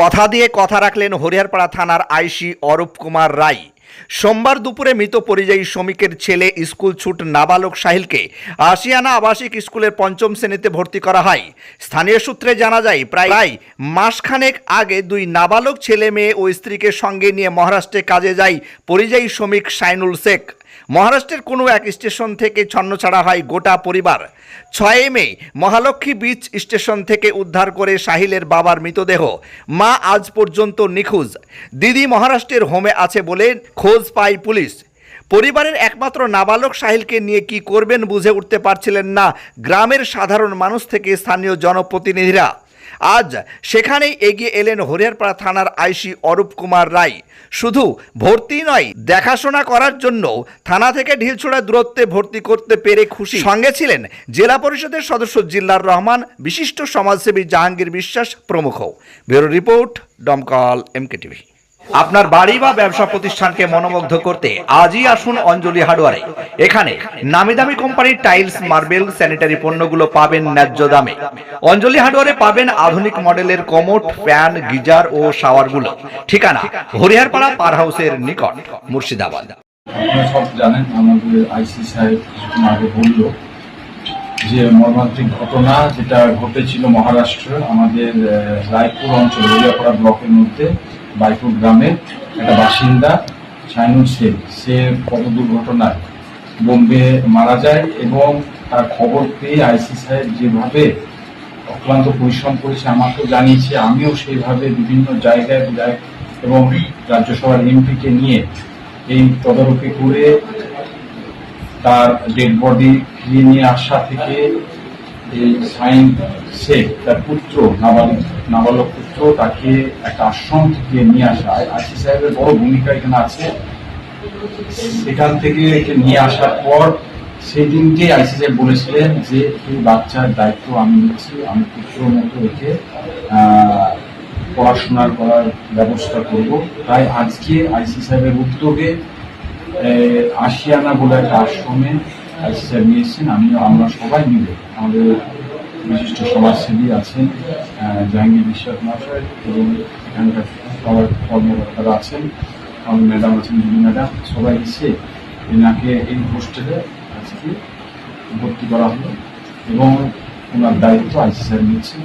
কথা দিয়ে কথা রাখলেন হরিহরপাড়া থানার আইসি অরূপ কুমার রায়। সোমবার দুপুরে মৃত পরিযায়ী শ্রমিকের ছেলে স্কুল ছুট নাবালক সাহিলকে আশিয়ানা আবাসিক স্কুলের পঞ্চম শ্রেণীতে ভর্তি করা হয়। স্থানীয় সূত্রে জানা যায়, প্রায় প্রায় মাসখানেক আগে দুই নাবালক ছেলে মেয়ে ও স্ত্রীকে সঙ্গে নিয়ে মহারাষ্ট্রে কাজে যায় পরিযায়ী শ্রমিক সাইনুল শেখ। মহারাষ্ট্রের কোনো এক স্টেশন থেকে ছন্নছাড়া হয় গোটা পরিবার। ছয় মে মহালক্ষ্মী বিচ স্টেশন থেকে উদ্ধার করে সাহিলের বাবার মৃতদেহ। মা আজ পর্যন্ত নিখোঁজ। দিদি মহারাষ্ট্রের হোমে আছে বলে খোঁজ পায় পুলিশ। পরিবারের একমাত্র নাবালক সাহিলকে নিয়ে কি করবেন বুঝে উঠতে পারছিলেন না গ্রামের সাধারণ মানুষ থেকে স্থানীয় জনপ্রতিনিধিরা। আজ সেখানেই এগিয়ে এলেন হরিহরপাড়া থানার আইসি অরূপ কুমার রায়। শুধু ভর্তি নয়, দেখাশোনা করার জন্য থানা থেকে ঢিলছোড়া দূরত্বে ভর্তি করতে পেরে খুশি। সঙ্গে ছিলেন জেলা পরিষদের সদস্য জিল্লার রহমান, বিশিষ্ট সমাজসেবী জাহাঙ্গীর বিশ্বাস প্রমুখ। Bureau report Domkal MK TV. আপনার বাড়ি বা ব্যবসা প্রতিষ্ঠানকে মনোমুগ্ধ করতে আজই আসুন অঞ্জলি হার্ডওয়ারে। এখানে নামি দামি কোম্পানির টাইলস, মার্বেল, স্যানিটারি পণ্যগুলো পাবেন ন্যায্য দামে। অঞ্জলি হার্ডওয়ারে পাবেন আধুনিক মডেলের কমোট ফ্যান, গিজার ও শাওয়ারগুলো। ঠিকানা, হরিহরপাড়া পার হাউসের নিকট, মুর্শিদাবাদ। সব জানেন, আমাদের আইসি সাহেব আগে বলল যে মর্মান্তিক ঘটনা যেটা ঘটেছিল মহারাষ্ট্র, আমাদের রায়পুর অঞ্চল হরিয়াপাড়া ব্লকের মধ্যে বাইপুর গ্রামের একটা বাসিন্দা, শাইনুল শেখ সে পথ দুর্ঘটনায় বোম্বে মারা যায় এবং তার খবর পেয়ে আইসি সাহেব যেভাবে অক্লান্ত পরিশ্রম করেছে, আমাকেও জানিয়েছে, আমিও সেইভাবে বিভিন্ন জায়গায় যাই এবং রাজ্যসভার এমপিকে নিয়ে এই তদারকি করে তার ডেড বডি ফিরিয়ে নিয়ে আসা থেকে এই সাইন শেখ, তার পুত্র, নাবালক নাবালক পুত্র, তাকে একটা আশ্রম থেকে নিয়ে আসা আইসি সাহেবের বড় ভূমিকা এখানে আছে। সেখান থেকে নিয়ে আসার পর সেই দিনকে আইসি বলেছিলেন যে এই বাচ্চার দায়িত্ব আমি নিচ্ছি আমি পুত্র মতো আহ, পড়াশোনার করার ব্যবস্থা করব। তাই আজকে আইসি সাহেবের উদ্যোগে আশিয়ানা বলে একটা আশ্রমে আইসি সাহেব নিয়ে এসেছেন আমিও আমরা সবাই মিলে আমাদের বিশিষ্ট সমাজসেবী আছেন জাহাঙ্গীর বিশ্বাস মহাশয় এবং এখানকার সবার কর্মকর্তারা আছেন। আমাদের ম্যাডাম আছেন দিদি ম্যাডাম, সবাই এসে এনাকে এই হোস্টেলে আজকে ভর্তি করা হলো এবং ওনার দায়িত্ব আইসি স্যার নিচ্ছেন